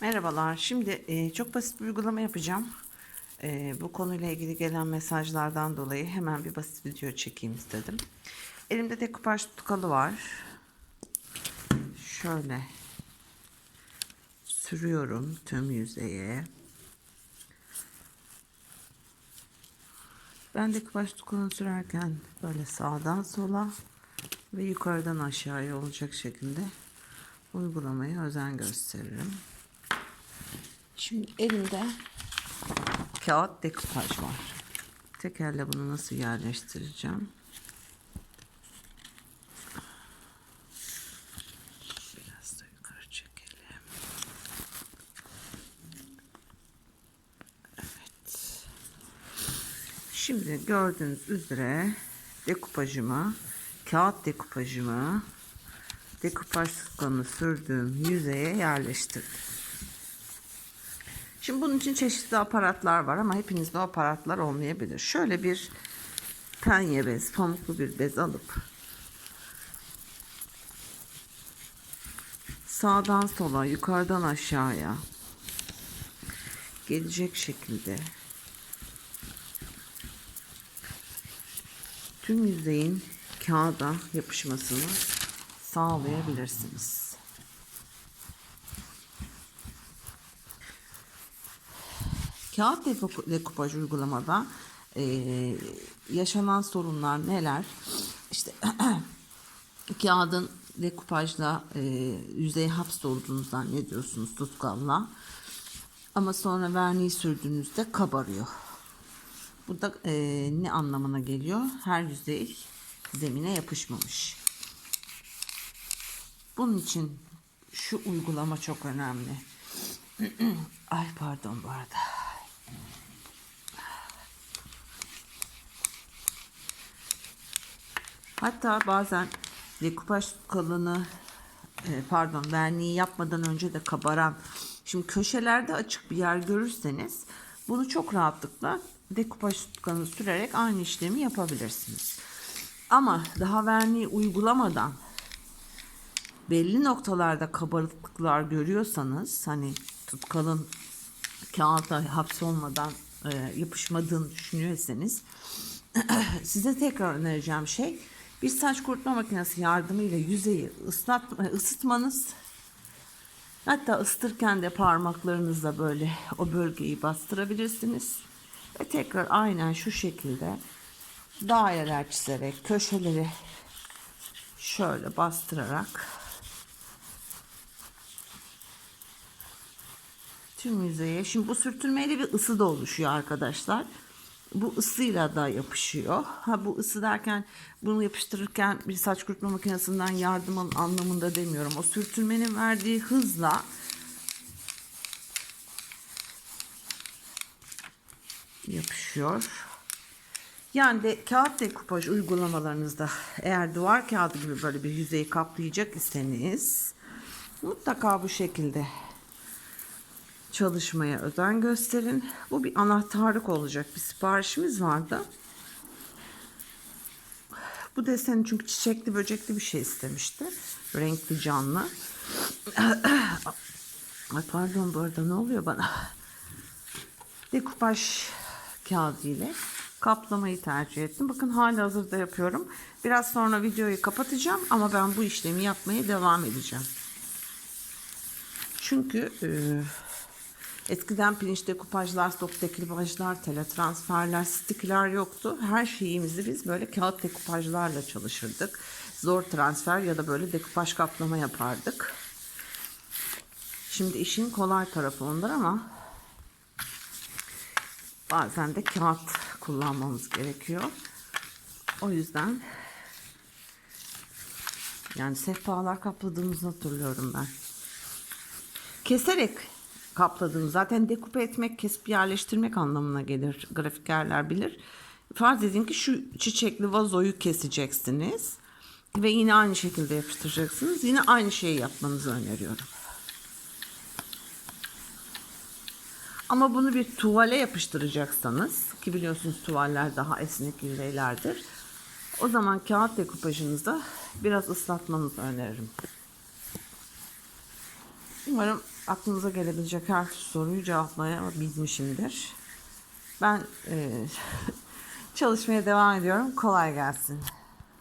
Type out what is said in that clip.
Merhabalar. Şimdi e, çok basit bir uygulama yapacağım. E, bu konuyla ilgili gelen mesajlardan dolayı hemen bir basit video çekeyim istedim. Elimde dekupaj tutkalı var. Şöyle sürüyorum tüm yüzeye. Ben dekupaj tutkalını sürerken böyle sağdan sola ve yukarıdan aşağıya olacak şekilde uygulamaya özen gösteririm. Şimdi elimde kağıt dekupaj var. Tekerle bunu nasıl yerleştireceğim? Biraz da yukarı çekelim. Evet. Şimdi gördüğünüz üzere dekupajıma, kağıt dekupajımı, dekupaj sıkkanı sürdüğüm yüzeye yerleştirdim. Şimdi bunun için çeşitli aparatlar var ama hepinizde o aparatlar olmayabilir. Şöyle bir penye bez, pamuklu bir bez alıp sağdan sola, yukarıdan aşağıya gelecek şekilde tüm yüzeyin kağıda yapışmasını sağlayabilirsiniz. Kağıt dekupaj uygulamada eee, yaşanan sorunlar neler? İşte kağıdın dekupajla eee yüzeye hapsolduğunu zannediyorsunuz tutkalla. Ama sonra verniği sürdüğünüzde kabarıyor. Bu da eee, ne anlamına geliyor? Her yüzey zemine yapışmamış. Bunun için şu uygulama çok önemli. Ay pardon bu arada. Hatta bazen dekupaj kalını e, pardon verniği yapmadan önce de kabaran şimdi köşelerde açık bir yer görürseniz bunu çok rahatlıkla dekupaj tutkanı sürerek aynı işlemi yapabilirsiniz. Ama daha verniği uygulamadan belli noktalarda kabarıklıklar görüyorsanız hani tutkalın kağıta hapsolmadan e, yapışmadığını düşünüyorsanız size tekrar önereceğim şey bir saç kurutma makinesi yardımıyla yüzeyi ıslat, ısıtmanız hatta ısıtırken de parmaklarınızla böyle o bölgeyi bastırabilirsiniz. Ve tekrar aynen şu şekilde daireler çizerek köşeleri şöyle bastırarak tüm yüzeye. Şimdi bu sürtünmeyle bir ısı da oluşuyor arkadaşlar bu ısıyla da yapışıyor. Ha bu ısı derken bunu yapıştırırken bir saç kurutma makinesinden yardım alın anlamında demiyorum. O sürtünmenin verdiği hızla yapışıyor. Yani de kağıt dekupaj uygulamalarınızda eğer duvar kağıdı gibi böyle bir yüzeyi kaplayacak iseniz mutlaka bu şekilde çalışmaya özen gösterin. Bu bir anahtarlık olacak. Bir siparişimiz vardı. Bu deseni çünkü çiçekli böcekli bir şey istemişti. Renkli canlı. Ay pardon bu arada ne oluyor bana? Dekupaj kağıdı ile kaplamayı tercih ettim. Bakın hala hazırda yapıyorum. Biraz sonra videoyu kapatacağım ama ben bu işlemi yapmaya devam edeceğim. Çünkü e, Eskiden pirinç dekupajlar, stok dekupajlar, teletransferler, stikler yoktu. Her şeyimizi biz böyle kağıt dekupajlarla çalışırdık. Zor transfer ya da böyle dekupaj kaplama yapardık. Şimdi işin kolay tarafı onlar ama bazen de kağıt kullanmamız gerekiyor. O yüzden yani sehpalar kapladığımızı hatırlıyorum ben. Keserek kapladığını zaten dekupe etmek, kesip yerleştirmek anlamına gelir. Grafikerler bilir. Farz edin ki şu çiçekli vazoyu keseceksiniz ve yine aynı şekilde yapıştıracaksınız. Yine aynı şeyi yapmanızı öneriyorum. Ama bunu bir tuvale yapıştıracaksanız ki biliyorsunuz tuvaller daha esnek yüzeylerdir. O zaman kağıt dekupajınızda biraz ıslatmanızı öneririm. Umarım aklınıza gelebilecek her soruyu cevaplayabilmişimdir. Ben e, çalışmaya devam ediyorum. Kolay gelsin.